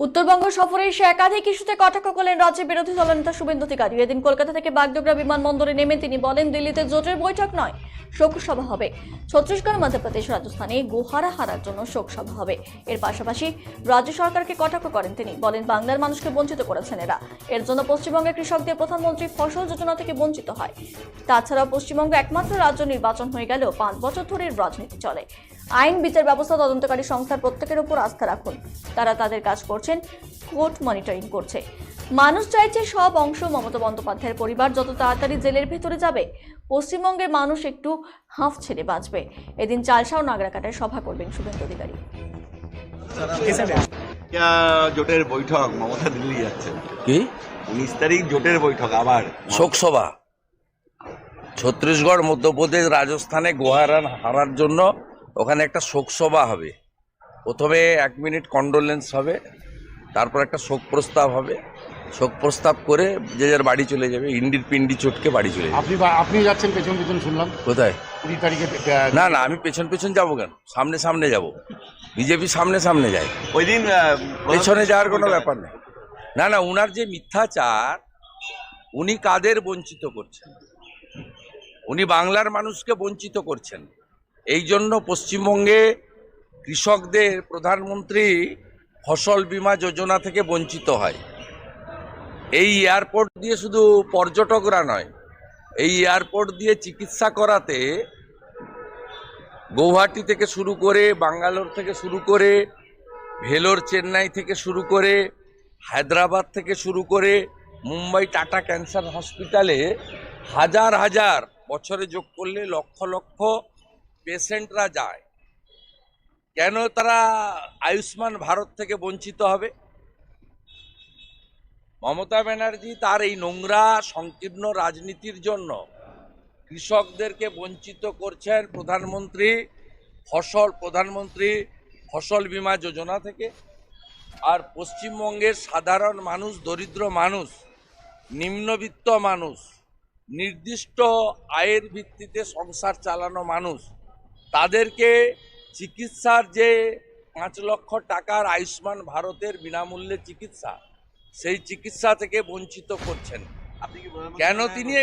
উত্তরবঙ্গ সফরে এসে একাধিক ইস্যুতে কটাক্ষ করলেন রাজ্যের বিরোধী দলনেতা শুভেন্দু অধিকারী। এদিন কলকাতা থেকে বাগডোগরা বিমানবন্দরে নেমে তিনি বলেন, দিল্লিতে জোটের বৈঠক নয়, শোকসভা হবে। ছত্তিশগড়, মধ্যপ্রদেশ, রাজস্থানে গুহারা হারার জন্য শোকসভা হবে। এর পাশাপাশি রাজ্য সরকারকে কটাক্ষ করেন তিনি। বলেন, বাংলার মানুষকে বঞ্চিত করেছেন এরা। এর জন্য পশ্চিমবঙ্গের কৃষকদের প্রধানমন্ত্রী ফসল যোজনা থেকে বঞ্চিত হয়। তাছাড়াও পশ্চিমবঙ্গ একমাত্র রাজ্য নির্বাচন হয়ে গেলেও পাঁচ বছর ধরে রাজনীতি চলে। আইন, বিচার ব্যবস্থা তদন্তকারী সংস্থার প্রত্যেকের উপর আস্থা রাখুন। তারা তাদের কাজ করছেন কোর্ট মনিটরিং করছে। মানুষ চাইছে সব অংশ মমতা বন্দ্যোপাধ্যায়ের পরিবার যত তাড়াতাড়ি জেলের ভেতরে যাবে পশ্চিমবঙ্গের মানুষ একটু হাঁফ ছেড়ে বাঁচবে। এদিন চালসা ও নাগরাকাটায় সভা করবেন শুভেন্দু অধিকারী। জোটের বৈঠক মমতা দিল্লি যাচ্ছেন কি? উনিশ তারিখ জোটের বৈঠক আবার। শোকসভা? ছত্তিশগড় মধ্যপ্রদেশ রাজস্থানে গোহারান হারার জন্য ওখানে একটা শোকসভা হবে। প্রথমে এক মিনিট কন্ডোলেন্স হবে। তারপর একটা শোক প্রস্তাব হবে। শোক প্রস্তাব করে যে যার বাড়ি চলে যাবে ইন্ডির পিন্ডি চটকে বাড়ি চলে যাবে। আপনি আপনি যাচ্ছেন পেছন পেছন শুনলাম। কোথায়? কুড়ি তারিখে না না আমি পেছন পেছন যাব কেন? সামনে সামনে যাব। বিজেপি সামনে সামনে যায়। ওই দিন পেছনে যাওয়ার কোনো ব্যাপার নেই। না না উনার যে মিথ্যাচার উনি কাদের বঞ্চিত করছেন? উনি বাংলার মানুষকে বঞ্চিত করছেন। এই জন্য পশ্চিমবঙ্গে কৃষকদের প্রধানমন্ত্রী ফসল বীমা যোজনা থেকে বঞ্চিত হয়। এই এয়ারপোর্ট দিয়ে শুধু পর্যটকরা নয়, এই এয়ারপোর্ট দিয়ে চিকিৎসা করাতে গৌহাটি থেকে শুরু করে, বাঙ্গালোর থেকে শুরু করে, ভেলোর চেন্নাই থেকে শুরু করে, হায়দ্রাবাদ থেকে শুরু করে, মুম্বাই টাটা ক্যান্সার হসপিটালে হাজার হাজার বছরে যোগ করলে লক্ষ লক্ষ পেশেন্টরা যায়। কেন তারা আয়ুষ্মান ভারত থেকে বঞ্চিত হবে? মমতা ব্যানার্জি তার এই নোংরা, সংকীর্ণ রাজনীতির জন্য কৃষকদেরকে বঞ্চিত করছেন প্রধানমন্ত্রী, ফসল প্রধানমন্ত্রী, ফসল বীমা যোজনা থেকে। আর পশ্চিমবঙ্গের সাধারণ মানুষ, দরিদ্র মানুষ, নিম্নবিত্ত মানুষ, নির্দিষ্ট আয়ের ভিত্তিতে সংসার চালানো মানুষ, তাদেরকে চিকিৎসার যে পাঁচ লক্ষ টাকার আয়ুষ্মান ভারতের বিনামূল্যে চিকিৎসা সেই চিকিৎসা থেকে বঞ্চিত করছেন। কেন তিনি